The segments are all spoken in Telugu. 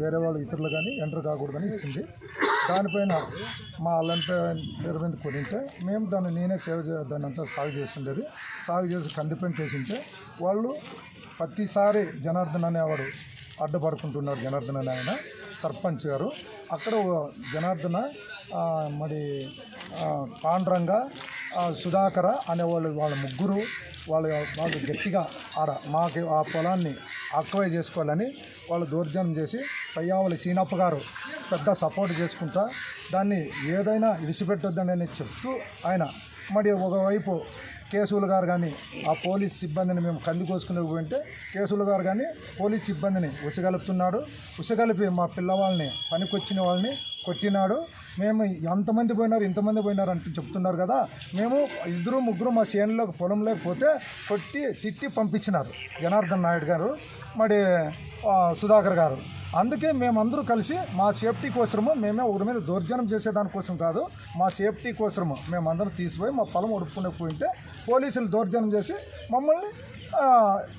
వేరే వాళ్ళు ఇతరులు కానీ ఎంటర్ కాకూడదని ఇచ్చింది. దానిపైన మా అల్లంతా పేరు మీద కొనింటే మేము దాన్ని నేనే సేవ చే దాన్ని అంతా సాగు చేస్తుండేది. సాగు చేసి కందిపైన వేసింటే వాళ్ళు ప్రతిసారి జనార్దన్ అనేవాడు అడ్డుపడుకుంటున్నాడు జనార్దన్ అనే ఆయన సర్పంచ్ గారు. అక్కడ ఓ జనార్దన మరి ఆ, పాండ్రంగ అనే సుధాకర అనేవాళ్ళు వాళ్ళ ముగ్గురు వాళ్ళు వాళ్ళు గట్టిగా ఆడ మాకు ఆ పొలాన్ని ఆక్వై చేసుకోవాలని వాళ్ళు దౌర్జన్యం చేసి పయ్యావలి సీనప్ప గారు పెద్ద సపోర్ట్ చేసుకుంటా దాన్ని ఏదైనా విడిచిపెట్టొద్దని చెప్తూ ఆయన మరి ఒకవైపు కేసులు గారు కానీ ఆ పోలీస్ సిబ్బందిని మేము కంది కోసుకునే పోయింటే కేసులు గారు కానీ పోలీస్ సిబ్బందిని ఉసగలుపుతున్నాడు. ఉసగలిపి మా పిల్లవాళ్ళని పనికొచ్చిన వాళ్ళని కొట్టినాడు. మేము ఎంతమంది పోయినారు ఇంతమంది పోయినారు అంటే చెప్తున్నారు కదా. మేము ఇద్దరు ముగ్గురు మా చేనులోకి పొలంలోకి పోతే కొట్టి తిట్టి పంపించినారు జనార్దన్ నాయుడు గారు మరి సుధాకర్ గారు. అందుకే మేమందరూ కలిసి మా సేఫ్టీ కోసము మేమే ఒకరి మీద దౌర్జన్యం చేసేదానికోసం కాదు మా సేఫ్టీ కోసము మేమందరం తీసిపోయి మా పొలం ఉడుపుకునే పోయింటే పోలీసులు దౌర్జన్యం చేసి మమ్మల్ని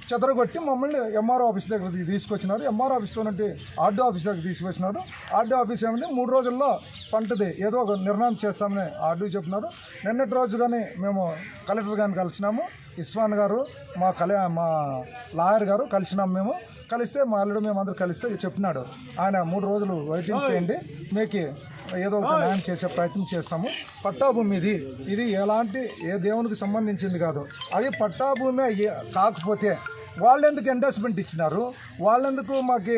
చెదరగొట్టి మమ్మల్ని ఎంఆర్ఓ ఆఫీస్ దగ్గర తీసుకొచ్చినారు. ఎంఆర్ఓ ఆఫీస్లో నుండి ఆర్డీ ఆఫీస్ దగ్గర తీసుకొచ్చినారు. ఆర్డీ ఆఫీస్ ఏమంటే మూడు రోజుల్లో పంటది ఏదో ఒక నిర్ణయం చేస్తామని ఆర్డీ చెప్పినారు నిన్నటి రోజు కానీ మేము కలెక్టర్ గారిని కలిసినాము. ఇస్మాన్ గారు మా కల మా లాయర్ గారు కలిసినాము మేము. కలిస్తే మా అల్లుడు మేమందరూ కలిస్తే చెప్పినాడు. ఆయన మూడు రోజులు వెయిటింగ్ చేయండి. మీకు ఏదో ఒక న్యాయం చేసే ప్రయత్నం చేస్తాము. పట్టాభూమి ఇది ఇది ఎలాంటి ఏ దేవునికి సంబంధించింది కాదు. అది పట్టాభూమి కాకపోతే వాళ్ళెందుకు ఎండాస్మెంట్ ఇచ్చినారు? వాళ్ళెందుకు మాకు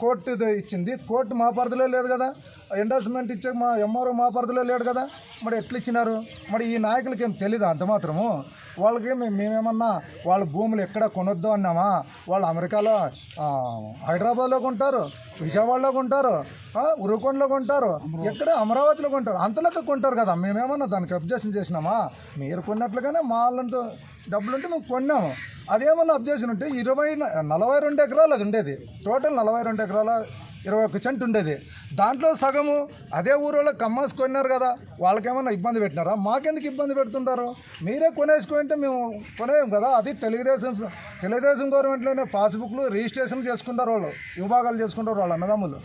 కోర్టు ఇచ్చింది? కోర్టు మా పరిధిలో లేదు కదా. ఎండార్స్మెంట్ ఇచ్చే మా ఎంఆర్ఓ మా పరిధిలో లేడు కదా. మరి ఎట్లా ఇచ్చినారు మరి ఈ నాయకులకి ఏం తెలియదు అంత మాత్రము? వాళ్ళకి మేమేమన్నా వాళ్ళ భూములు ఎక్కడ కొనొద్దు అన్నామా? వాళ్ళు అమెరికాలో హైదరాబాద్లో కొంటారు విజయవాడలో కొంటారు ఉరుకొండలో కొంటారు ఎక్కడ అమరావతిలో కొంటారు అంతలెక్క కొంటారు కదా. మేమేమన్నా దానికి అబ్జెక్షన్ చేసినామా? మీరు కొన్నట్లుగానే మా వాళ్ళంతా డబ్బులుంటే మేము కొన్నాము. అదేమన్నా అబ్జెక్షన్ ఉంటే ఇరవై నలభై రెండు ఎకరాలు అది ఉండేది. టోటల్ నలభై రెండు ఎకరాల ఇరవై ఒక్క సెంట్ ఉండేది. దాంట్లో సగము అదే ఊరోళ్ళు కమ్మాస్ కొన్నారు కదా వాళ్ళకేమన్నా ఇబ్బంది పెట్టినారా? మాకెందుకు ఇబ్బంది పెడుతుంటారు? మీరే కొనేసుకుంటే మేము కొనేయం కదా. అది తెలుగుదేశం తెలుగుదేశం గవర్నమెంట్లోనే పాస్బుక్లు రిజిస్ట్రేషన్ చేసుకుంటారు వాళ్ళు విభాగాలు చేసుకుంటారు వాళ్ళు అన్నదమ్ములు.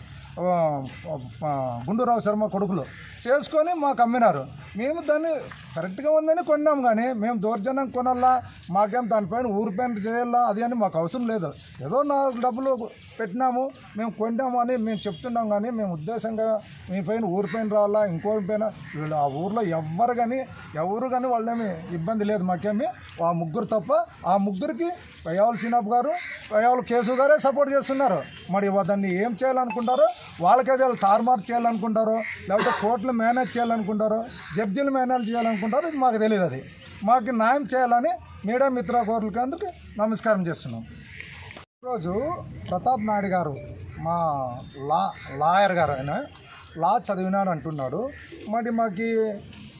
గుండూరావు శర్మ కొడుకులు. చేసుకొని మాకు అమ్మినారు. మేము దాన్ని కరెక్ట్గా ఉందని కొన్నాం కానీ మేము దౌర్జన్యం కొనాలా మాకేం దానిపైన ఊరిపైన చేయాలా అది అని మాకు అవసరం లేదు. ఏదో నాలుగు డబ్బులు పెట్టినాము మేము కొన్నాము అని మేము చెప్తున్నాం కానీ మేము ఉద్దేశంగా మీ పైన ఊరిపైన రావాలా ఇంకోరి పైన? వీళ్ళు ఆ ఊర్లో ఎవ్వరు కానీ ఎవరు కానీ వాళ్ళేమి ఇబ్బంది లేదు మాకేమి. ఆ ముగ్గురు తప్ప ఆ ముగ్గురికి పయ్యావుల చిన్నప్ప గారు పయ్యావుల కేసు గారే సపోర్ట్ చేస్తున్నారు. మరి దాన్ని ఏం చేయాలనుకుంటారో? వాళ్ళకైతే వాళ్ళు తారుమారు చేయాలనుకుంటారో? లేకపోతే కోర్టులు మేనేజ్ చేయాలనుకుంటారో? జడ్జీలు మేనేజ్ చేయాలనుకుంటారో? ఇది మాకు తెలియదు అది. మాకు న్యాయం చేయాలని మీడియా మిత్ర కోరులకి అందుకు నమస్కారం చేస్తున్నాం. ఈరోజు ప్రతాప్ నాయుడు గారు మా లా లాయర్ గారు ఆయన లా చదివినాడు అంటున్నాడు. మరి మాకు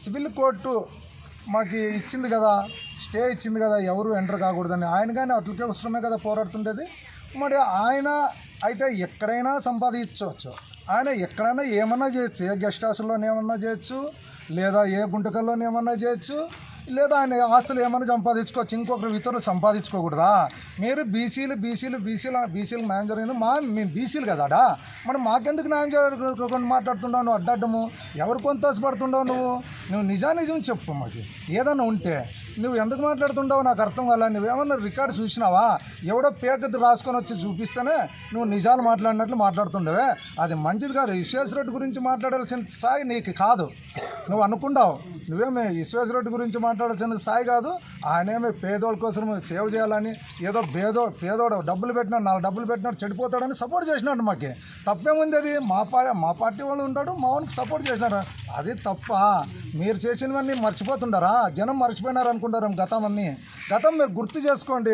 సివిల్ కోర్టు మాకు ఇచ్చింది కదా స్టే ఇచ్చింది కదా ఎవరు ఎంటర్ కాకూడదని. ఆయన కానీ అట్లకే అవసరమే కదా పోరాడుతుండేది. మరి ఆయన అయితే ఎక్కడైనా సంపాదించవచ్చు. ఆయన ఎక్కడైనా ఏమన్నా చేయొచ్చు. ఏ గెస్ట్ హౌస్లోనే ఏమన్నా చేయొచ్చు లేదా ఏ గుంటకల్లోనే ఏమన్నా చేయొచ్చు. లేదా ఆయన ఆస్తులు ఏమైనా సంపాదించుకోవచ్చు ఇంకొకరు ఇతరులు సంపాదించుకోకూడదా? మీరు బీసీలు బీసీలు బీసీలు బీసీలు న్యాయం జరిగింది మా మేము బీసీలు కదాడా మనం మాకెందుకు న్యాయం జరగకుండా మాట్లాడుతున్నావు నువ్వు అడ్డము ఎవరు కొంత పడుతుండవు నువ్వు? నువ్వు నిజానిజం చెప్పు మాకు. ఏదైనా ఉంటే నువ్వు ఎందుకు మాట్లాడుతుండవు నాకు అర్థం కాలే. నువ్వేమన్నా రికార్డు చూసినావా? ఎవడో పేకది రాసుకొని వచ్చి చూపిస్తేనే నువ్వు నిజాలు మాట్లాడినట్లు మాట్లాడుతుండవే. అది మంచిది కాదు. విశ్వేశ్వరెడ్డి గురించి మాట్లాడాల్సిన స్థాయి నీకు కాదు. నువ్వు అనుకుంటావు. నువ్వేమి విశ్వేశ్వరెడ్డి గురించి మాట్లాడాల్సిన స్థాయి కాదు. ఆయనేమి పేదోళ్ళ కోసం సేవ్ చేయాలని ఏదో పేదో పేదోడు డబ్బులు పెట్టినాడు నాలుగు డబ్బులు పెట్టినాడు చెడిపోతాడని సపోర్ట్ చేసినాడు మాకు. తప్పేముంది అది? మా పా మా పార్టీ వాళ్ళు ఉంటాడు మా వాళ్ళకి సపోర్ట్ చేసినారు అది తప్ప మీరు చేసినవన్నీ మర్చిపోతుండారా? జనం మర్చిపోయినారు అనుకుంటారు గతం అన్నీ. గతం మీరు గుర్తు చేసుకోండి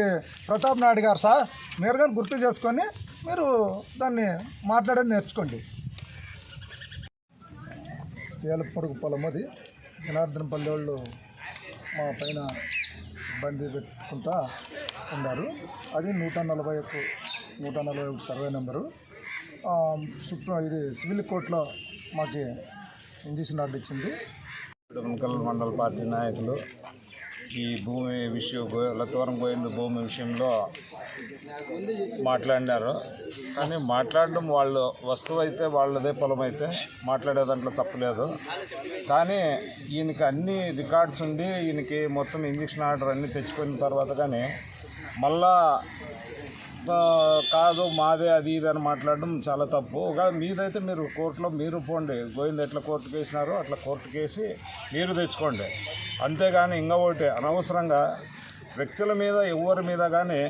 ప్రతాప్ నాయుడు గారు సార్. మీరు కానీ గుర్తు చేసుకొని మీరు దాన్ని మాట్లాడేది నేర్చుకోండి. ఏలపొడుగు పొలం అది. జనార్దన్ పల్లె వాళ్ళు మా పైన బందీ పెట్టుకుంటా ఉన్నారు. అది నూట నలభై ఒక నూట నలభై ఒకటి సర్వే నెంబరు. ఆ, సుప్రీం ఇది సివిల్ కోర్టులో మాకు ఇంజక్షన్ ఆర్డర్ ఇచ్చింది. మండల పార్టీ నాయకులు ఈ భూమి విషయం గో- లతవరం గోవింద భూమి విషయంలో మాట్లాడినారు. కానీ మాట్లాడడం వాళ్ళు వస్తువు అయితే వాళ్ళదే పొలం అయితే మాట్లాడే దాంట్లో తప్పులేదు కానీ ఈయనకి అన్ని రికార్డ్స్ ఉండి ఈయనకి మొత్తం ఇంజక్షన్ ఆర్డర్ అన్నీ తెచ్చుకున్న తర్వాత కానీ మళ్ళా కాదు మాదే అది ఇది అని మాట్లాడడం చాలా తప్పు. ఒకవేళ మీదైతే మీరు కోర్టులో మీరు పోండి. గోవింద్ ఎట్లా కోర్టుకి వేసినారో అట్లా కోర్టుకి వేసి మీరు తెచ్చుకోండి. అంతేగాని ఇంకా ఒకటి అనవసరంగా వ్యక్తుల మీద ఎవరి మీద కానీ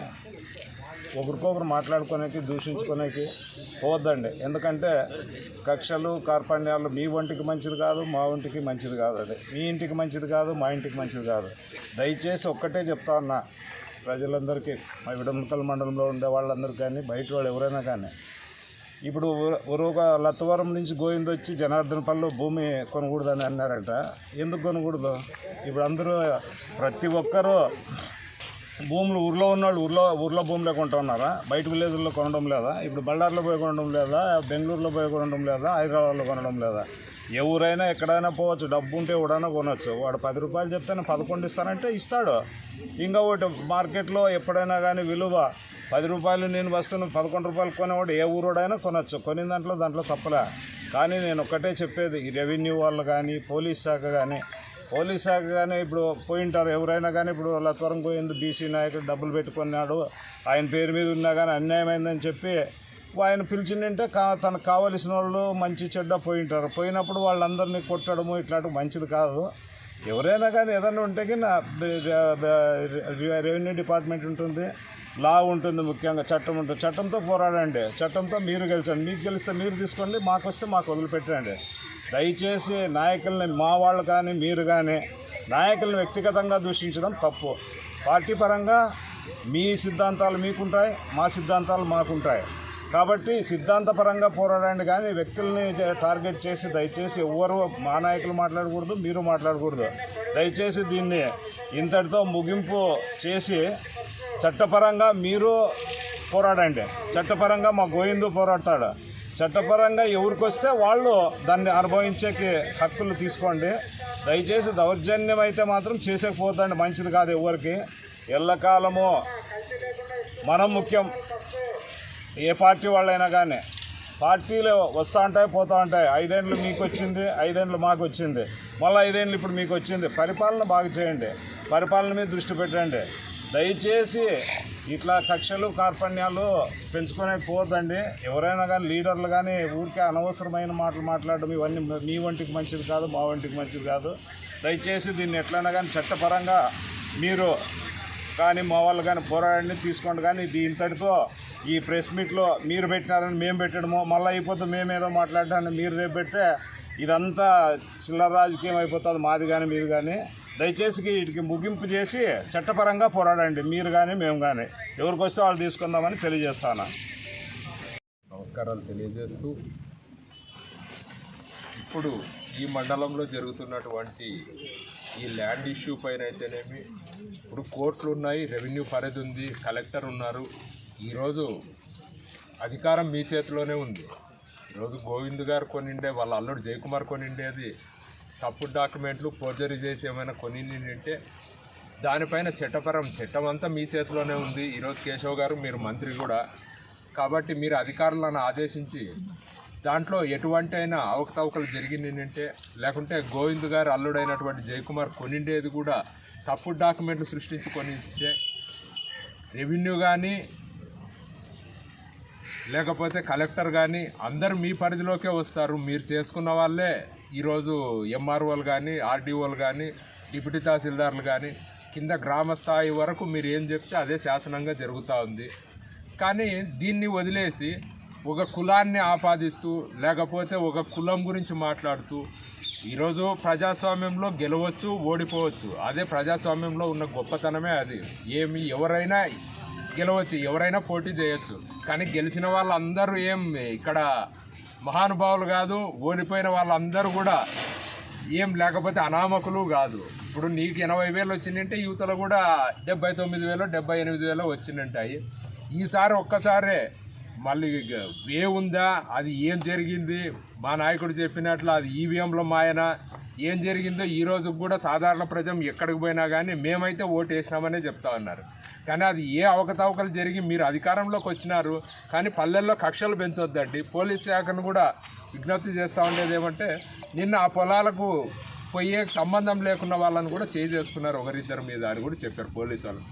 ఒకరికొకరు మాట్లాడుకోనేకి దూషించుకోనేకి పోవద్దండి. ఎందుకంటే కక్షలు కార్పణ్యాలు మీ ఒంటికి మంచిది కాదు మా ఒంటికి మంచిది కాదు అది. మీ ఇంటికి మంచిది కాదు మా ఇంటికి మంచిది కాదు. దయచేసి ఒక్కటే చెప్తా ఉన్నా. ప్రజలందరికీ మా విడమకల్ మండలంలో ఉండే వాళ్ళందరికీ కానీ బయట వాళ్ళు ఎవరైనా కానీ ఇప్పుడు ఒక లత్తవరం నుంచి గోవింద్ వచ్చి జనార్దనపల్లిలో భూమి కొనకూడదని అన్నారట. ఎందుకు కొనకూడదు? ఇప్పుడు అందరూ ప్రతి ఒక్కరూ భూములు ఊర్లో ఉన్నవాళ్ళు ఊర్లో ఊర్లో భూములే కొంటున్నారా బయట విలేజ్లో కొనడం లేదా? ఇప్పుడు బళ్ళార్లో పోయి కొనడం లేదా? బెంగళూరులో పోయి కొనడం లేదా? హైదరాబాద్లో కొనడం లేదా? ఎవరైనా ఎక్కడైనా పోవచ్చు డబ్బు ఉంటే ఎవడైనా కొనవచ్చు వాడు పది రూపాయలు చెప్తేనే పదకొండు ఇస్తానంటే ఇస్తాడు. ఇంకా ఒకటి మార్కెట్లో ఎప్పుడైనా కానీ విలువ పది రూపాయలు నేను వస్తున్న పదకొండు రూపాయలు కొనేవాడు ఏ ఊరోడైనా కొనవచ్చు కొని దాంట్లో దాంట్లో తప్పలే. కానీ నేను ఒక్కటే చెప్పేది ఈ రెవెన్యూ వాళ్ళు కానీ పోలీస్ శాఖ కానీ పోలీస్ శాఖ కానీ ఇప్పుడు పోయింటారు ఎవరైనా కానీ ఇప్పుడు లత్వరం పోయింది బీసీ నాయకుడు డబ్బులు పెట్టుకున్నాడు ఆయన పేరు మీద ఉన్నా కానీ అన్యాయమైందని చెప్పి ఆయన పిలిచిందంటే కా తనకు కావలసిన వాళ్ళు మంచి చెడ్డ పోయింటారు. పోయినప్పుడు వాళ్ళందరినీ కొట్టడము ఇట్లాంటి మంచిది కాదు. ఎవరైనా కానీ ఏదైనా ఉంటే రెవెన్యూ డిపార్ట్మెంట్ ఉంటుంది లా ఉంటుంది ముఖ్యంగా చట్టం ఉంటుంది చట్టంతో పోరాడండి. చట్టంతో మీరు గెలిచండి. మీకు గెలిస్తే మీరు తీసుకోండి మాకు వస్తే మాకు వదిలిపెట్టండి దయచేసి నాయకుల్ని మా వాళ్ళు కానీ మీరు కానీ నాయకులను వ్యక్తిగతంగా దూషించడం తప్పు. పార్టీ పరంగా మీ సిద్ధాంతాలు మీకుంటాయి మా సిద్ధాంతాలు మాకుంటాయి. కాబట్టి సిద్ధాంతపరంగా పోరాడండి కానీ వ్యక్తుల్ని టార్గెట్ చేసి దయచేసి ఎవరు మా నాయకులు మాట్లాడకూడదు మీరు మాట్లాడకూడదు. దయచేసి దీన్ని ఇంతటితో ముగింపు చేసి చట్టపరంగా మీరు పోరాడండి. చట్టపరంగా మా గోవిందు పోరాడతాడు. చట్టపరంగా ఎవరికి వస్తే వాళ్ళు దాన్ని అనుభవించేకి హక్కులు తీసుకోండి. దయచేసి దౌర్జన్యం అయితే మాత్రం చేసేకపోతండి మంచిది కాదు ఎవరికి. ఎల్లకాలము మనం ముఖ్యం. ఏ పార్టీ వాళ్ళైనా కానీ పార్టీలు వస్తూ ఉంటాయి పోతూ ఉంటాయి. ఐదేండ్లు మీకు వచ్చింది ఐదేండ్లు మాకు వచ్చింది మళ్ళీ ఐదేండ్లు ఇప్పుడు మీకు వచ్చింది పరిపాలన బాగా చేయండి. పరిపాలన మీద దృష్టి పెట్టండి. దయచేసి ఇట్లా కక్షలు కార్పణ్యాలు పెంచుకునే పోదండి ఎవరైనా కానీ లీడర్లు కానీ ఊరికే అనవసరమైన మాటలు మాట్లాడడం ఇవన్నీ మీ వంటికి మంచిది కాదు మా వంటికి మంచిది కాదు. దయచేసి దీన్ని ఎట్లయినా కానీ చట్టపరంగా మీరు కానీ మా వాళ్ళు కానీ పోరాడండి తీసుకోండి కానీ దీంతటితో ఈ ప్రెస్ మీట్లో మీరు పెట్టినారని మేము పెట్టడము మళ్ళీ అయిపోతే మేమేదో మాట్లాడడానికి మీరు రేపు పెడితే ఇదంతా చిల్లర రాజకీయం అయిపోతుంది మాది కానీ మీది కానీ దయచేసి వీటికి ముగింపు చేసి చట్టపరంగా పోరాడండి మీరు కానీ మేము కానీ ఎవరికి వస్తే వాళ్ళు తీసుకుందామని తెలియజేస్తాను. నమస్కారాలు తెలియజేస్తూ ఇప్పుడు ఈ మండలంలో జరుగుతున్నటువంటి ఈ ల్యాండ్ ఇష్యూ పైన అయితేనేమి ఇప్పుడు కోర్టులు ఉన్నాయి రెవెన్యూ పరిధి ఉంది కలెక్టర్ ఉన్నారు. ఈరోజు అధికారం మీ చేతిలోనే ఉంది. ఈరోజు గోవింద్ గారు కొనిండే వాళ్ళ అల్లుడు జయకుమార్ కొనిండేది తప్పుడు డాక్యుమెంట్లు ఫోర్జరీ చేసి ఏమైనా కొనిండింటే దానిపైన చట్టపరం చట్టం అంతా మీ చేతిలోనే ఉంది. ఈరోజు కేశవ్ గారు మీరు మంత్రి కూడా. కాబట్టి మీరు అధికారులను ఆదేశించి దాంట్లో ఎటువంటి అయినా అవకతవకలు జరిగిందంటే లేకుంటే గోవింద్ గారు అల్లుడైనటువంటి జయకుమార్ కొనిండేది కూడా తప్పుడు డాక్యుమెంట్లు సృష్టించి కొనింటే రెవెన్యూ కానీ లేకపోతే కలెక్టర్ కానీ అందరు మీ పరిధిలోకే వస్తారు. మీరు చేసుకున్న వాళ్ళే ఈరోజు ఎంఆర్ఓలు కానీ ఆర్డీఓలు కానీ డిప్యూటీ తహసీల్దార్లు కానీ కింద గ్రామ స్థాయి వరకు మీరు ఏం చెప్తే అదే శాసనంగా జరుగుతూ ఉంది. కానీ దీన్ని వదిలేసి ఒక కులాన్ని ఆపాదిస్తూ లేకపోతే ఒక కులం గురించి మాట్లాడుతూ ఈరోజు ప్రజాస్వామ్యంలో గెలవచ్చు ఓడిపోవచ్చు. అదే ప్రజాస్వామ్యంలో ఉన్న గొప్పతనమే అది. ఏమి ఎవరైనా గెలవచ్చు ఎవరైనా పోటీ చేయొచ్చు. కానీ గెలిచిన వాళ్ళందరూ ఏం ఇక్కడ మహానుభావులు కాదు ఓడిపోయిన వాళ్ళందరూ కూడా ఏం లేకపోతే అనామకులు కాదు. ఇప్పుడు నీకు ఎనభై వేలు వచ్చిందంటే యువతలో కూడా డెబ్బై తొమ్మిది వేలు డెబ్బై ఎనిమిది వేలు వచ్చిందంటాయి. ఈసారి ఒక్కసారే మళ్ళీ ఏ వే ఉందా అది ఏం జరిగింది? మా నాయకుడు చెప్పినట్లు అది ఈవీఎంలో మాయన? ఏం జరిగిందో ఈ రోజు కూడా సాధారణ ప్రజం ఎక్కడికి పోయినా కానీ మేమైతే ఓటు వేసినామనే చెప్తా ఉన్నారు. కానీ అది ఏ అవకతవకలు జరిగి మీరు అధికారంలోకి వచ్చినారు కానీ పల్లెల్లో కక్షలు పెంచొద్దండి. పోలీస్ శాఖను కూడా విజ్ఞప్తి చేస్తూ ఉండేది ఏమంటే నిన్న ఆ పొలాలకు పోయే సంబంధం లేకున్న వాళ్ళని కూడా చేయి చేసుకున్నారు ఒకరిద్దరి మీద అని కూడా చెప్పారు పోలీసు వాళ్ళు.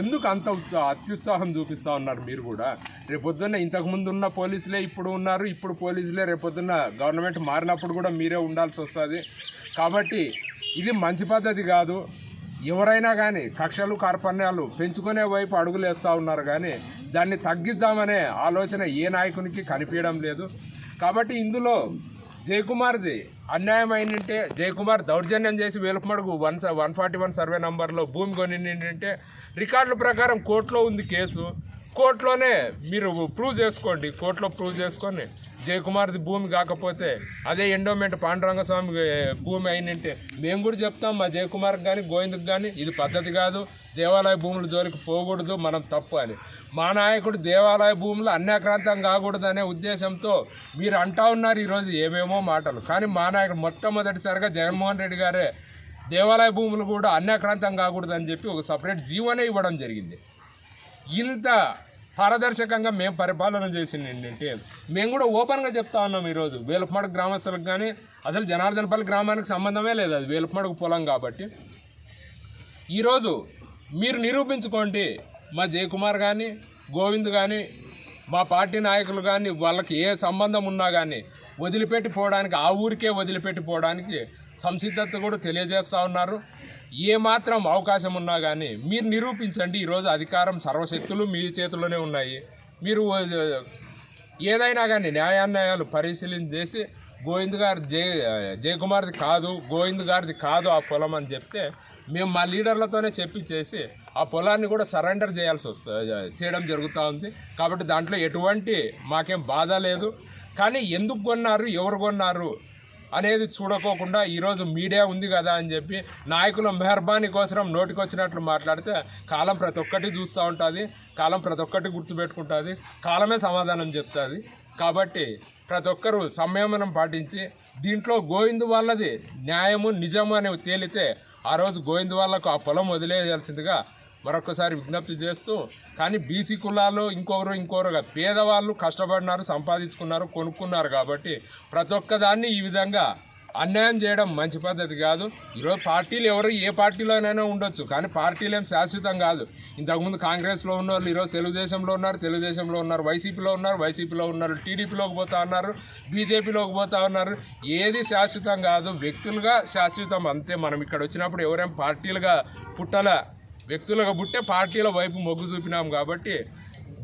ఎందుకు అంత ఉత్సాహం అత్యుత్సాహం చూపిస్తూ ఉన్నారు మీరు కూడా? రేపొద్దున్న ఇంతకుముందు ఉన్న పోలీసులే ఇప్పుడు ఉన్నారు ఇప్పుడు పోలీసులే రేపొద్దున్న గవర్నమెంట్ మారినప్పుడు కూడా మీరే ఉండాల్సి వస్తుంది. కాబట్టి ఇది మంచి పద్ధతి కాదు. ఎవరైనా కానీ కక్షలు కార్పణ్యాలు పెంచుకునే వైపు అడుగులు వేస్తూ ఉన్నారు కానీ దాన్ని తగ్గిద్దామనే ఆలోచన ఏ నాయకునికి కనిపించడం లేదు. కాబట్టి ఇందులో జయకుమార్ది అన్యాయం జయకుమార్ దౌర్జన్యం చేసి Velukumadugu one one forty one survey నంబర్లో భూమి కొనింటే రికార్డుల ప్రకారం కోర్టులో ఉంది కేసు. కోర్టులోనే మీరు ప్రూవ్ చేసుకోండి. కోర్టులో ప్రూవ్ చేసుకొని జయకుమార్ది భూమి కాకపోతే అదే ఎండోమెంట్ పాండురంగస్వామి భూమి అయినంటే మేము కూడా చెప్తాం. మా జయకుమార్కి కానీ గోవింద్కి కానీ ఇది పద్ధతి కాదు. దేవాలయ భూముల జోలికి పోకూడదు మనం తప్పు అని. మా నాయకుడు దేవాలయ భూములు అన్యాక్రాంతం కాకూడదు అనే ఉద్దేశంతో మీరు అంటా ఉన్నారు ఈరోజు ఏమేమో మాటలు. కానీ మా నాయకుడు మొట్టమొదటిసారిగా జగన్మోహన్ రెడ్డి గారే దేవాలయ భూములు కూడా అన్యాక్రాంతం కాకూడదు అని చెప్పి ఒక సపరేట్ జీవోనే ఇవ్వడం జరిగింది. ఇంత పారదర్శకంగా మేము పరిపాలన చేసింది ఏంటంటే మేము కూడా ఓపెన్గా చెప్తా ఉన్నాం ఈరోజు వేలుపమడుగు గ్రామస్తులకు కానీ అసలు జనార్దనపల్లి గ్రామానికి సంబంధమే లేదు అది వేలపమడకు పొలం కాబట్టి. ఈరోజు మీరు నిరూపించుకోండి మా జయకుమార్ కానీ గోవింద్ కానీ మా పార్టీ నాయకులు కానీ వాళ్ళకి ఏ సంబంధం ఉన్నా కానీ వదిలిపెట్టి పోవడానికి ఆ ఊరికే వదిలిపెట్టి పోవడానికి సంసిద్ధత కూడా తెలియజేస్తూ ఉన్నారు. ఏ మాత్రం అవకాశం ఉన్నా కానీ మీరు నిరూపించండి ఈరోజు అధికారం సర్వశక్తులు మీ చేతిలోనే ఉన్నాయి. మీరు ఏదైనా కానీ న్యాయాన్యాయాలు పరిశీలన చేసి గోవింద్ గారి జయ జయకుమార్ది కాదు గోవింద్ గారిది కాదు ఆ పొలం అని చెప్తే మేము మా లీడర్లతోనే చెప్పి చేసి ఆ పొలాన్ని కూడా సరెండర్ చేయాల్సి వస్తుంది చేయడం జరుగుతూ ఉంది. కాబట్టి దాంట్లో ఎటువంటి మాకేం బాధ లేదు. కానీ ఎందుకు కొన్నారు ఎవరు కొన్నారు అనేది చూడకోకుండా ఈరోజు మీడియా ఉంది కదా అని చెప్పి నాయకుల మెహర్బానీ కోసం నోటికొచ్చినట్లు మాట్లాడితే కాలం ప్రతి ఒక్కటి చూస్తూ ఉంటుంది కాలం ప్రతి ఒక్కటి గుర్తుపెట్టుకుంటుంది కాలమే సమాధానం చెప్తుంది. కాబట్టి ప్రతి ఒక్కరూ సంయమనం పాటించి దీంట్లో గోవింద్ వాళ్ళది న్యాయము నిజము అనేవి తేలితే ఆ రోజు గోవింద్ వాళ్ళకు ఆ పొలం వదిలేయాల్సిందిగా మరొకసారి విజ్ఞప్తి చేస్తూ కానీ బీసీ కులాలు ఇంకొకరు ఇంకొకరుగా పేదవాళ్ళు కష్టపడినారు సంపాదించుకున్నారు కొనుక్కున్నారు కాబట్టి ప్రతి ఒక్కదాన్ని ఈ విధంగా అన్యాయం చేయడం మంచి పద్ధతి కాదు. ఈరోజు పార్టీలు ఎవరు ఏ పార్టీలోనైనా ఉండొచ్చు కానీ పార్టీలు ఏం శాశ్వతం కాదు. ఇంతకుముందు కాంగ్రెస్లో ఉన్న వాళ్ళు ఈరోజు తెలుగుదేశంలో ఉన్నారు తెలుగుదేశంలో ఉన్నారు వైసీపీలో ఉన్నారు వైసీపీలో ఉన్నారు టీడీపీలోకి పోతా ఉన్నారు బీజేపీలోకి పోతా ఉన్నారు. ఏది శాశ్వతం కాదు వ్యక్తులుగా శాశ్వతం అంతే. మనం ఇక్కడ వచ్చినప్పుడు ఎవరేం పార్టీలుగా పుట్టల వ్యక్తులుగా పుట్టే పార్టీల వైపు మొగ్గు చూపినాం కాబట్టి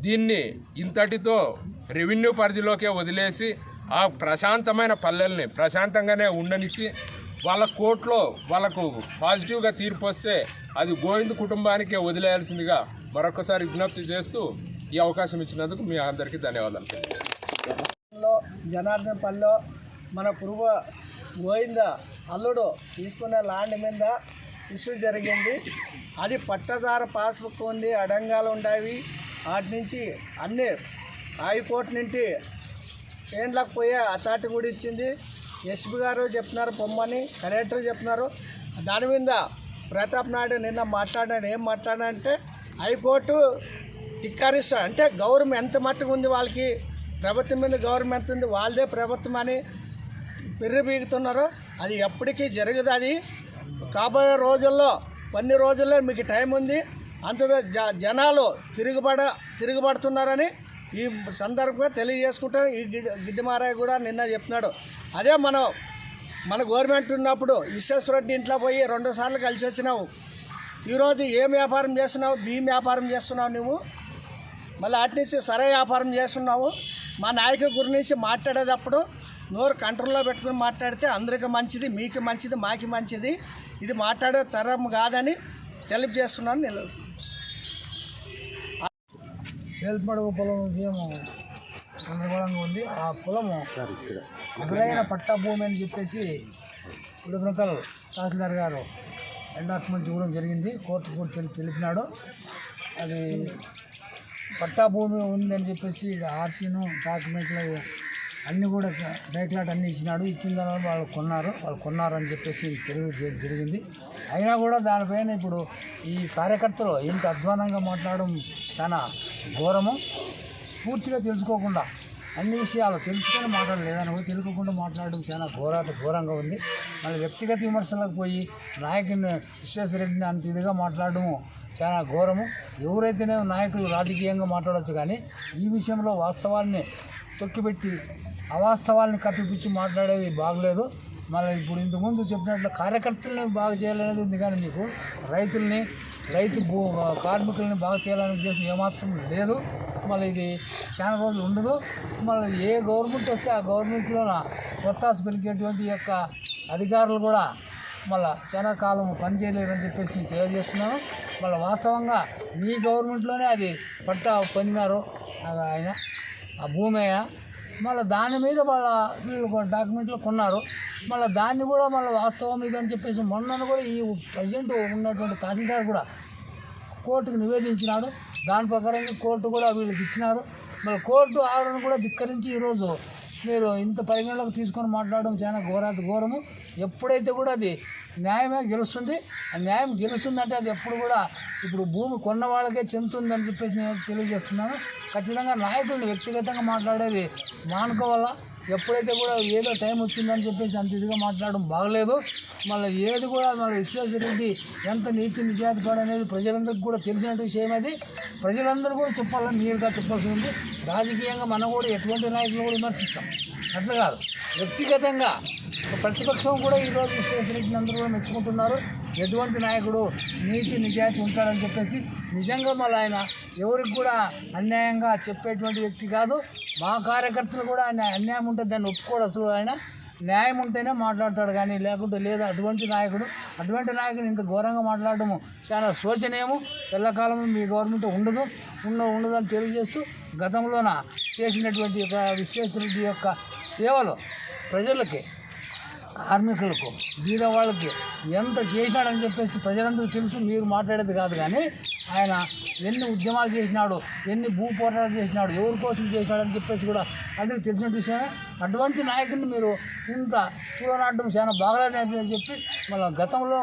దీన్ని ఇంతటితో రెవెన్యూ పరిధిలోకే వదిలేసి ఆ ప్రశాంతమైన పల్లెల్ని ప్రశాంతంగానే ఉండనిచ్చి వాళ్ళ కోర్టులో వాళ్ళకు పాజిటివ్గా తీర్పు వస్తే అది గోవింద్ కుటుంబానికే వదిలేయాల్సిందిగా మరొకసారి విజ్ఞప్తి చేస్తూ ఈ అవకాశం ఇచ్చినందుకు మీ అందరికీ ధన్యవాదాలు లో పల్లె మన పురుగు గోవింద అల్లుడు తీసుకున్న ల్యాండ్ మీద ఇష్యూ జరిగింది. అది పట్టదార పాస్బుక్ ఉంది అడంగాలు ఉండేవి. వాటి నుంచి అన్ని హైకోర్టు నుండి చేన్లకు పోయే అథారిటీ కూడా ఇచ్చింది. ఎస్పీ గారు చెప్తున్నారు పొమ్మని కలెక్టర్ చెప్తున్నారు దాని మీద ప్రతాప్ నాయుడు నిన్న మాట్లాడాడు ఏం మాట్లాడాడంటే హైకోర్టు ధిక్కరిస్తా అంటే గౌరవం ఎంత మట్టుకు ఉంది వాళ్ళకి? ప్రభుత్వం మీద గౌరవం ఎంత ఉంది? వాళ్ళదే ప్రభుత్వం అని పెర్రిబీగుతున్నారు అది ఎప్పటికీ జరగదు అది. కాబోయే రోజుల్లో కొన్ని రోజుల్లో మీకు టైం ఉంది. అంత జ జనాలు తిరుగుబడ తిరుగుబడుతున్నారని ఈ సందర్భంగా తెలియజేసుకుంటాను ఈ గిడ్ గిడ్డిమారాయ కూడా నిన్న చెప్తున్నాడు అదే మనం మన గవర్నమెంట్ ఉన్నప్పుడు విశ్వేశ్వరరెడ్డి ఇంట్లో పోయి రెండు సార్లు కలిసి వచ్చినావు. ఈరోజు ఏం వ్యాపారం చేస్తున్నావు? బియ్యం వ్యాపారం చేస్తున్నావు నువ్వు? మళ్ళీ అటు నుంచి సరే వ్యాపారం చేస్తున్నావు. మా నాయకుడి గురించి మాట్లాడేటప్పుడు నోరు కంట్రోల్లో పెట్టుకుని మాట్లాడితే అందరికీ మంచిది మీకు మంచిది మాకి మంచిది. ఇది మాట్లాడే తరం కాదని తెలియజేస్తున్నాను నేను. వేల్పడవ పొలం ఏమో గందరగోళంగా ఉంది. ఆ పొలము అసలైన పట్టా భూమి అని చెప్పేసి ఉడుపునకల్ తహసీల్దార్ గారు ఎండార్స్మెంట్ ఇవ్వడం జరిగింది. కోర్టు కూడా తెలి- తెలిపినాడు. అది పట్టా భూమి ఉందని చెప్పేసి ఆర్సీను డాక్యుమెంట్లు అన్నీ కూడా డైక్లాట్ అన్నీ ఇచ్చినాడు. ఇచ్చిన తర్వాత వాళ్ళు కొన్నారు. వాళ్ళు కొన్నారని చెప్పేసి తెలివి జరిగింది. అయినా కూడా దానిపైన ఇప్పుడు ఈ కార్యకర్తలు ఇంత అధ్వానంగా మాట్లాడడం చాలా ఘోరము. పూర్తిగా తెలుసుకోకుండా అన్ని విషయాలు తెలుసుకొని మాట్లాడలేదని కూడా తెలుసుకోకుండా మాట్లాడడం చాలా ఘోరాత ఘోరంగా ఉంది. మళ్ళీ వ్యక్తిగత విమర్శలకు పోయి నాయకుని విశ్వేశ్వరరెడ్డిని అంత ఇదిగా మాట్లాడడము చాలా ఘోరము. ఎవరైతేనే నాయకులు రాజకీయంగా మాట్లాడవచ్చు కానీ ఈ విషయంలో వాస్తవాన్ని తొక్కిపెట్టి అవాస్తవాల్ని కప్పిపుచ్చి మాట్లాడేది బాగలేదు. మళ్ళీ ఇప్పుడు ఇంతకుముందు చెప్పినట్లు కార్యకర్తలను బాగా చేయాలనేది ఉంది కానీ మీకు రైతుల్ని రైతు భూ కార్మికుల్ని బాగా చేయాలనే ఉద్దేశం ఏమాత్రం లేదు. మళ్ళీ ఇది చాలా రోజులు ఉండదు. మళ్ళీ ఏ గవర్నమెంట్ వస్తే ఆ గవర్నమెంట్లోన ఒత్తాసు పెరిగేటువంటి యొక్క అధికారులు కూడా మళ్ళీ చాలా కాలం పనిచేయలేదని చెప్పేసి నేను తెలియజేస్తున్నాను. మళ్ళీ వాస్తవంగా మీ గవర్నమెంట్లోనే అది పట్టా పొందినారు. ఆయన ఆ భూమి అయినా మళ్ళీ దాని మీద వాళ్ళ వీళ్ళు డాక్యుమెంట్లు కొన్నారు. మళ్ళీ దాన్ని కూడా మళ్ళీ వాస్తవం ఇదని అని చెప్పేసి మొన్న కూడా ఈ ప్రజెంట్ ఉన్నటువంటి తహసీల్దార్ కూడా కోర్టుకు నివేదించినాడు. దాని ప్రకారంగా కోర్టు కూడా వీళ్ళకి ఇచ్చినారు. మళ్ళీ కోర్టు ఆర్డర్ను కూడా ధిక్కరించి ఈరోజు మీరు ఇంత పరిగణలోకి తీసుకొని మాట్లాడడం చాలా ఘోరాత ఘోరము. ఎప్పుడైతే కూడా అది న్యాయమే గెలుస్తుంది. ఆ న్యాయం గెలుస్తుందంటే అది ఎప్పుడు కూడా ఇప్పుడు భూమి కొన్న వాళ్ళకే చెందుతుందని చెప్పేసి నేను తెలియజేస్తున్నాను. ఖచ్చితంగా నాయకుడిని వ్యక్తిగతంగా మాట్లాడేది మానుకోవాలా? ఎప్పుడైతే కూడా ఏదో టైం వచ్చిందని చెప్పేసి అంత ఇదిగా మాట్లాడడం బాగలేదు. మళ్ళీ ఏది కూడా మన విశ్వేశ్వరరెడ్డి ఎంత నీతి నిజాయితీ అనేది ప్రజలందరికీ కూడా తెలిసిన విషయం అది. ప్రజలందరూ కూడా చెప్పాలని మీరుగా చెప్పాల్సి ఉంది. రాజకీయంగా మనం కూడా ఎటువంటి నాయకులు కూడా విమర్శిస్తాం. అట్లా కాదు. వ్యక్తిగతంగా ప్రతిపక్షం కూడా ఈరోజు విశ్వేశ్వరరెడ్డిని అందరూ కూడా మెచ్చుకుంటున్నారు. ఎటువంటి నాయకుడు నీతి నిజాయితీ ఉంటాడని చెప్పేసి నిజంగా మళ్ళీ ఆయన ఎవరికి కూడా అన్యాయంగా చెప్పేటువంటి వ్యక్తి కాదు. మా కార్యకర్తలు కూడా ఆయన అన్యాయం ఉంటే దాన్ని ఒప్పుకోడు అసలు ఆయన. న్యాయం ఉంటేనే మాట్లాడతాడు కానీ లేకుంటే లేదు. అటువంటి నాయకుడు అటువంటి నాయకుడు ఇంత ఘోరంగా మాట్లాడటము చాలా శోచనీయము. ఎల్లకాలం మీ గవర్నమెంట్ ఉండదు ఉండ ఉండదని తెలియజేస్తూ గతంలోన చేసినటువంటి యొక్క విశ్వేశ్వరరెడ్డి యొక్క సేవలు ప్రజలకి కార్మికులకు బీద వాళ్ళకి ఎంత చేసినాడని చెప్పేసి ప్రజలందరూ తెలుసు మీరు మాట్లాడేది కాదు కానీ ఆయన ఎన్ని ఉద్యమాలు చేసినాడు ఎన్ని భూ పోరాటాలు చేసినాడు ఎవరి కోసం చేసినాడని చెప్పేసి కూడా అందరికీ తెలిసిన విషయమే. అటువంటి నాయకుడిని మీరు ఇంత పూర్వనాటం చాలా బాగలేదని చెప్పి మళ్ళీ గతంలో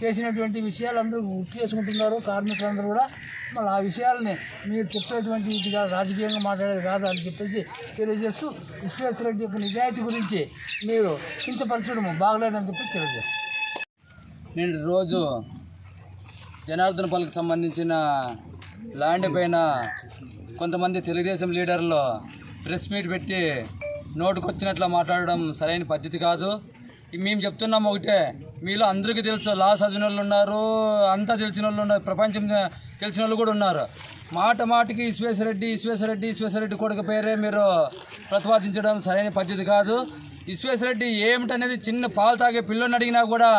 చేసినటువంటి విషయాలు అందరూ గుర్తు చేసుకుంటున్నారు కార్మికులందరూ కూడా. మళ్ళీ ఆ విషయాలని మీరు చెప్పేటువంటి ఇది కాదు రాజకీయంగా మాట్లాడేది కాదు అని చెప్పేసి తెలియజేస్తూ విశ్వేశ్వరరెడ్డి యొక్క నిజాయితీ గురించి మీరు కించపరచడం బాగలేదని చెప్పి తెలియజేస్తాను నేను రోజు జనార్దన పాలకు సంబంధించిన ల్యాండ్ పైన కొంతమంది తెలుగుదేశం లీడర్లు ప్రెస్ మీట్ పెట్టి నోటుకొచ్చినట్లు మాట్లాడడం సరైన పద్ధతి కాదు. మేము చెప్తున్నాం ఒకటే. మీలో అందరికీ తెలుసు లా చదివిన వాళ్ళు ఉన్నారు అంతా తెలిసిన వాళ్ళు ఉన్నారు ప్రపంచం తెలిసిన వాళ్ళు కూడా ఉన్నారు. మాట మాటికి విశ్వేశ్వరరెడ్డి విశ్వేశ్వరరెడ్డి విశ్వేశ్వరరెడ్డి కొడుకు పేరే మీరు ప్రతిపాదించడం సరైన పద్ధతి కాదు. విశ్వేశ్వరరెడ్డి ఏమిటనేది చిన్న పాలు తాగే పిల్లని అడిగినా కూడా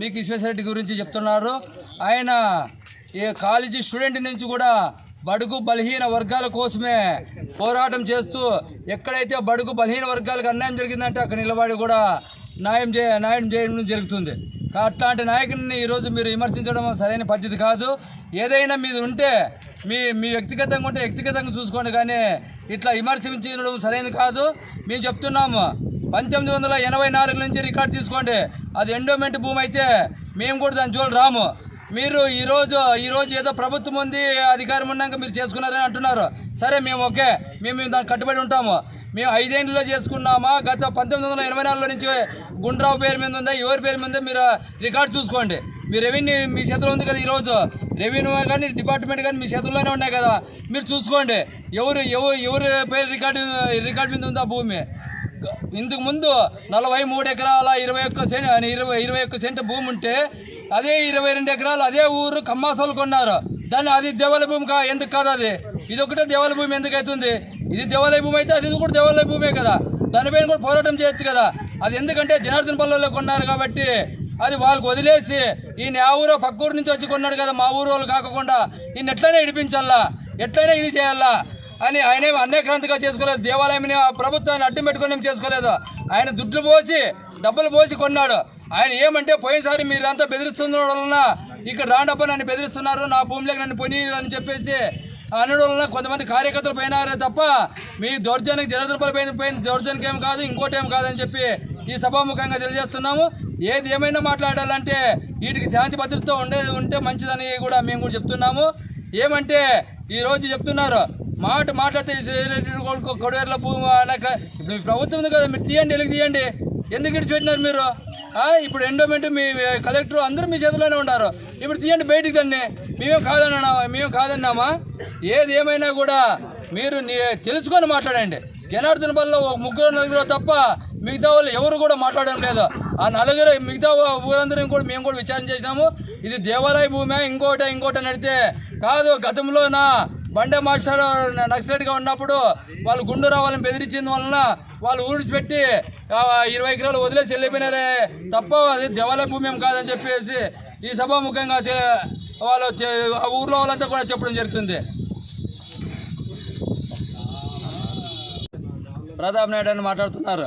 మీకు విశ్వేశ్వరరెడ్డి గురించి చెప్తున్నారు. ఆయన ఈ కాలేజీ స్టూడెంట్ నుంచి కూడా బడుగు బలహీన వర్గాల కోసమే పోరాటం చేస్తూ ఎక్కడైతే బడుగు బలహీన వర్గాలకు అన్యాయం జరిగిందంటే అక్కడ నిలబడి కూడా న్యాయం చే న్యాయం చేయడం జరుగుతుంది. అట్లాంటి నాయకుడిని ఈరోజు మీరు విమర్శించడం సరైన పద్ధతి కాదు. ఏదైనా మీది ఉంటే మీ మీ వ్యక్తిగతంగా ఉంటే వ్యక్తిగతంగా చూసుకోండి కానీ ఇట్లా విమర్శించడం సరైనది కాదు. మేము చెప్తున్నాము పంతొమ్మిది వందల ఎనభై నాలుగు నుంచి రికార్డు తీసుకోండి. అది ఎండోమెంట్ భూమి అయితే మేము కూడా దాని జోలు రాము. మీరు ఈరోజు ఈరోజు ఏదో ప్రభుత్వం ఉంది అధికారం ఉన్నాక మీరు చేసుకున్నారని అంటున్నారు. సరే మేము ఓకే. మేము దానికి కట్టుబడి ఉంటాము. మేము ఐదేళ్ళలో చేసుకున్నామా? గత పంతొమ్మిది వందల ఎనభై నాలుగులో నుంచి గుండ్రావు పేరు మీద ఉందా? ఎవరి పేరు మీద మీరు రికార్డు చూసుకోండి. మీ రెవెన్యూ మీ చేతిలో ఉంది కదా ఈరోజు? రెవెన్యూ కానీ డిపార్ట్మెంట్ కానీ మీ చేతుల్లోనే ఉన్నాయి కదా. మీరు చూసుకోండి. ఎవరు ఎవరు ఎవరి పేరు రికార్డు రికార్డు మీద ఉందా భూమి? ఇంతకు ముందు నలభై మూడు ఎకరాల ఇరవై ఒక్క సెంట్ ఇరవై ఇరవై ఒక్క సెంట్ భూమి ఉంటే అదే ఇరవై రెండు ఎకరాలు అదే ఊరు కమ్మాసోలు కొన్నారు. దాన్ని అది దేవాలయ భూమి కా ఎందుకు కాదు అది? ఇది ఒకటే దేవాలయ భూమి ఎందుకు అవుతుంది? ఇది దేవాలయ భూమి అయితే అది కూడా దేవాలయ భూమే కదా. దానిపైన కూడా పోరాటం చేయొచ్చు కదా. అది ఎందుకంటే జనార్దన్ పల్లెల్లో కొన్నారు కాబట్టి అది వాళ్ళకి వదిలేసి ఈయన ఆ ఊరో పక్క ఊరు నుంచి వచ్చి కొన్నాడు కదా మా ఊరు వాళ్ళు కాకుండా ఈయన ఎట్లయినా ఇడిపించాలా? ఎట్లయినా ఇది చేయాలా? అని ఆయనే ఏమి అన్యక్రాంతిగా చేసుకోలేదు. దేవాలయం ఆ ప్రభుత్వాన్ని అడ్డం పెట్టుకొని ఏం చేసుకోలేదు? ఆయన దుడ్లు పోసి డబ్బులు పోసి కొన్నాడు. ఆయన ఏమంటే పోయినసారి మీరంతా బెదిరిస్తున్న వలన ఇక్కడ రాండప్ప నన్ను బెదిరిస్తున్నారు నా భూమిలోకి నన్ను పొని అని చెప్పేసి అనడం వలన కొంతమంది కార్యకర్తలు పోయినారే తప్ప మీ దౌర్జన్యం జనార్దన పైన పైన దౌర్జన్యం ఏం కాదు ఇంకోటి ఏం కాదని చెప్పి ఈ సభాముఖంగా తెలియజేస్తున్నాము. ఏది ఏమైనా మాట్లాడాలంటే వీటికి శాంతి భద్రత ఉండేది ఉంటే మంచిదని కూడా మేము కూడా చెప్తున్నాము. ఏమంటే ఈరోజు చెప్తున్నారు మాట మాట్లాడితే ఈ కొడవేర్ల భూమి ఇప్పుడు ప్రభుత్వం ఉంది కదా మీరు తీయండి వెలికి తీయండి. ఎందుకు ఇడిచిపెట్టినారు మీరు? ఇప్పుడు ఎండోమెంట్ మీ కలెక్టర్ అందరూ మీ చేతిలోనే ఉన్నారు ఇప్పుడు తీయండి బయటికి దాన్ని మేమేం కాదన్నా మేము కాదన్నామా? ఏది ఏమైనా కూడా మీరు తెలుసుకొని మాట్లాడండి. జనార్దన్ వల్ల ముగ్గురు నలుగురు తప్ప మిగతా వాళ్ళు ఎవరు కూడా మాట్లాడడం లేదు. ఆ నలుగురు మిగతా ఊరందరం కూడా మేము కూడా విచారణ చేసినాము. ఇది దేవాలయ భూమి ఇంకోటి ఇంకోటి అని అడిగితే కాదు గతంలో నా బండే మాస్టర్ నక్సలైట్గా ఉన్నప్పుడు వాళ్ళు గుండు రావాలని బెదిరించిన వలన వాళ్ళు ఊడిచిపెట్టి ఇరవై ఎకరాలు వదిలేసి వెళ్ళిపోయినారే. తప్ప అది దేవాలయ భూమి ఏం కాదని చెప్పేసి ఈ సభాముఖంగా ముఖ్యంగా వాళ్ళు ఆ ఊర్లో వాళ్ళంతా కూడా చెప్పడం జరుగుతుంది. ప్రతాప్ నాయుడు అని మాట్లాడుతున్నారు.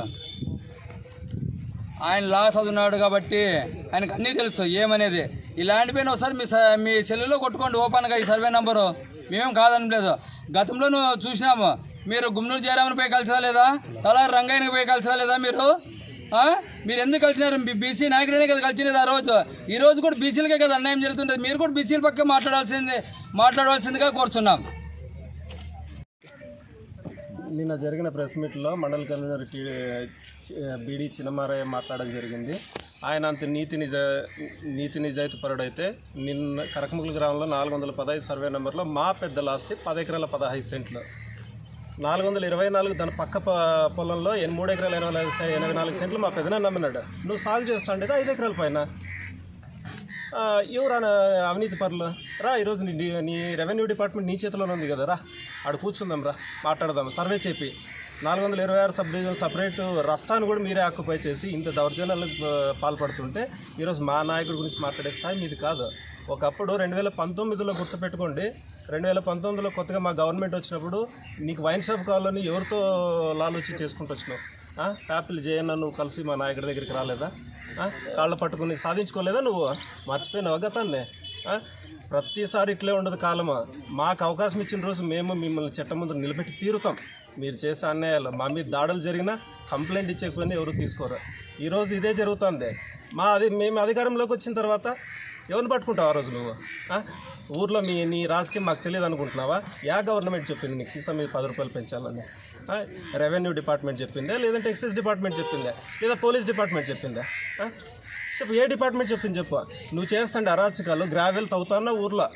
ఆయన లా చదువున్నాడు కాబట్టి ఆయనకు అన్నీ తెలుసు ఏమనేది. ఇలాంటి పైన ఒకసారి మీ మీ సెల్లులో కొట్టుకోండి ఓపెన్గా ఈ సర్వే నెంబరు. మేమేం కాదనలేదు గతంలో చూసినాము. మీరు గుమ్నూరు జయరామని పోయి కలిసిరా లేదా? తలా రంగయ్యని పోయి కలిసిరా లేదా మీరు? మీరు ఎందుకు కలిసినారు? బీసీ నాయకుడనే కదా కలిసినది ఆ రోజు. ఈ రోజు కూడా బీసీలకే కదా అన్యాయం జరుగుతుంటుంది. మీరు కూడా బీసీల పక్క మాట్లాడాల్సింది మాట్లాడవలసిందిగా కోరుచున్నాం. నిన్న జరిగిన ప్రెస్ మీట్లో మండల కన్వీనర్ బీడీ చిన్నమారయ్య మాట్లాడడం జరిగింది. ఆయన అంత నీతి నిజ నీతి నిజాయితీ పరుడైతే నిన్న కరకముగుల గ్రామంలో నాలుగు వందల పదహైదు సర్వే నెంబర్లో మా పెద్దల ఆస్తి పది ఎకరాల పదహైదు సెంట్లు. నాలుగు వందల ఇరవై నాలుగు దాని పక్క పొలంలో ఎన్- మూడు ఎకరాల ఎనభై ఎనభై నాలుగు సెంట్లు మా పెద్దనే నమ్మినాడు. నువ్వు సాగు చేస్తాంటే ఐదు ఎకరాల పైన. ఆ, అవినీతి పరులు? రా ఈరోజు నీ నీ- నీ రెవెన్యూ డిపార్ట్మెంట్ నీ చేతిలోనే ఉంది కదా రా. ఆడ కూర్చుందాం రా మాట్లాడదాం సర్వే చెప్పి నాలుగు వందల ఇరవై ఆరు సబ్ డివిజన్ సపరేట్ రస్తాను కూడా మీరే ఆక్యుపై చేసి ఇంత దౌర్జన్యాలకు పాల్పడుతుంటే ఈరోజు మా నాయకుడి గురించి మాట్లాడే స్థాయి మీది కాదు. ఒకప్పుడు రెండు వేల పంతొమ్మిదిలో గుర్తుపెట్టుకోండి రెండు వేల పంతొమ్మిదిలో కొత్తగా మా గవర్నమెంట్ వచ్చినప్పుడు నీకు వైన్ షాప్ కావాలని ఎవరితో లాలోచి చేసుకుంటూ వచ్చినావు? యాపిల్ ట్యాపిల్ నువ్వు కలిసి మా నాయకుడి దగ్గరికి రాలేదా? కాళ్ళు కాళ్ళ పట్టుకుని సాధించుకోలేదా నువ్వు? మర్చిపోయినావు గతాన్ని? ప్రతిసారి ఇట్లే ఉండదు కాలమా? మాకు అవకాశం ఇచ్చిన రోజు మేము మిమ్మల్ని చట్టం ముందు నిలబెట్టి తీరుతాం. మీరు చేసే అన్యాయాలు మా మీద దాడులు జరిగినా కంప్లైంట్ ఇచ్చేకపోయినా ఎవరు తీసుకోరు. ఈరోజు ఇదే జరుగుతుంది. మా అది మేము అధికారంలోకి వచ్చిన తర్వాత ఎవరిని పట్టుకుంటావు ఆ రోజు నువ్వు? ఊర్లో మీ నీ రాజకీయం మాకు తెలియదు అనుకుంటున్నావా? యా గవర్నమెంట్ చెప్పింది నీకు సీసా మీద పది రూపాయలు పెంచాలని. రెవెన్యూ డిపార్ట్మెంట్ చెప్పిందా? లేదంటే ఎక్సైజ్ డిపార్ట్మెంట్ చెప్పిందా? లేదా పోలీస్ డిపార్ట్మెంట్ చెప్పిందా? చెప్పు ఏ డిపార్ట్మెంట్ చెప్పింది చెప్పు? నువ్వు చేస్తుండే అరాచకాలు గ్రావెల్ తవ్వుతున్నావు ఊర్లో.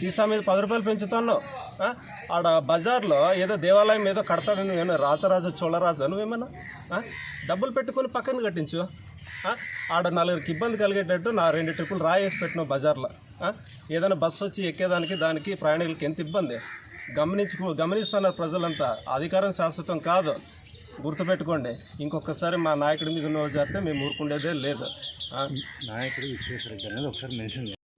సీసా మీద పది రూపాయలు పెంచుతాను ఆడ బజార్లో ఏదో దేవాలయం ఏదో కడతాడని నువ్వేమో రాజరాజ చోళరాజు నువ్వేమన్నా? డబ్బులు పెట్టుకొని పక్కన కట్టించు. ఆడ నలుగురికి ఇబ్బంది కలిగేటట్టు నా రెండు ట్రిప్పులు రాయేసి పెట్టినావు బజార్లో. ఏదైనా బస్సు వచ్చి ఎక్కేదానికి దానికి ప్రయాణికులకి ఎంత ఇబ్బంది? గమనించు గమనిస్తున్నారు ప్రజలంతా. అధికారం శాశ్వతం కాదు. గుర్తుపెట్టుకోండి. ఇంకొకసారి మా నాయకుడి మీద నోరు చేస్తే మేము ఊరుకుండేదే లేదు. ఆ?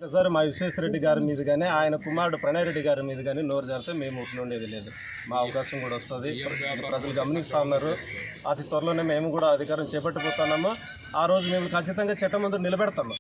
ఒకసారి మా విశ్వేశ్వరరెడ్డి గారి మీద కానీ ఆయన కుమారుడు ప్రణయ్ రెడ్డి గారి మీద కానీ నోరు జరితే మేము ఊరుకుండేది లేదు. మా అవకాశం కూడా వస్తుంది. ప్రజలు గమనిస్తూ ఉన్నారు. అతి త్వరలోనే మేము కూడా అధికారం చేపట్టబోతున్నాము. ఆ రోజు మేము ఖచ్చితంగా చట్టం ముందు నిలబెడతాము.